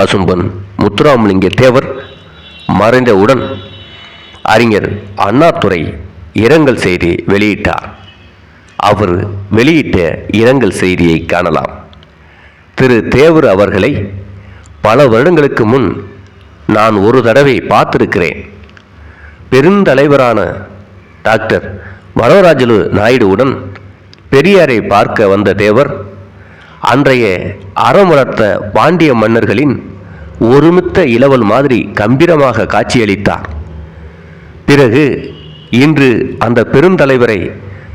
பசும்பன் முத்துராமலிங்க தேவர் மறைந்தவுடன் அறிஞர் அண்ணாதுரை இரங்கல் செய்தி வெளியிட்டார். அவர் வெளியிட்ட இரங்கல் செய்தியை காணலாம். திரு. தேவர் அவர்களை பல வருடங்களுக்கு முன் நான் ஒரு தடவை பார்த்திருக்கிறேன். பெருந்தலைவரான டாக்டர் வரவராஜலு நாயுடுவுடன் பெரியாரை பார்க்க வந்த தேவர் அன்றைய அறம் வளர்த்த பாண்டிய மன்னர்களின் ஒருமித்த இளவல் மாதிரி கம்பீரமாக காட்சியளித்தார். பிறகு இன்று அந்த பெருந்தலைவரை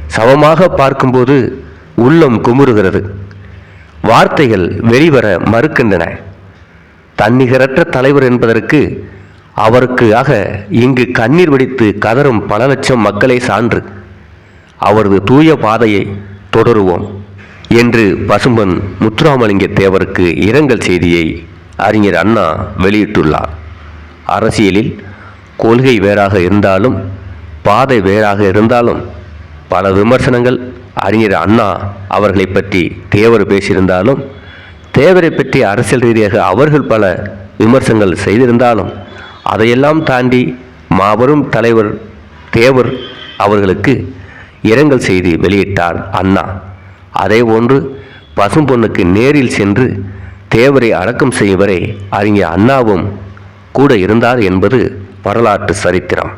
சமமாக பார்க்கும்போது உள்ளம் குமுறுகிறது. வார்த்தைகள் வெளிவர மறுக்கின்றன. தன்னிகரற்ற தலைவர் என்பதற்கு அவருக்காக இங்கு கண்ணீர் வெடித்து கதறும் பல லட்சம் மக்களை சான்று. அவரது தூய பாதையை தொடருவோம் என்று பசும்பன் முத்துராமலிங்க தேவருக்கு இரங்கல் செய்தியை அறிஞர் அண்ணா வெளியிட்டுள்ளார். அரசியலில் கொள்கை வேறாக இருந்தாலும் பாதை வேறாக இருந்தாலும் பல விமர்சனங்கள் அறிஞர் அண்ணா அவர்களை பற்றி தேவர் பேசியிருந்தாலும் தேவரை பற்றி அரசியல் ரீதியாக அவர்கள் பல விமர்சனங்கள் செய்திருந்தாலும் அதையெல்லாம் தாண்டி மாபெரும் தலைவர் தேவர் அவர்களுக்கு இரங்கல் செய்தி வெளியிட்டார் அண்ணா. அதே போன்று பசும்பொண்ணுக்கு நேரில் சென்று தேவரை அடக்கம் செய்யும் வரை அறிஞர் அண்ணாவும் கூட இருந்தார் என்பது வரலாற்று சரித்திரம்.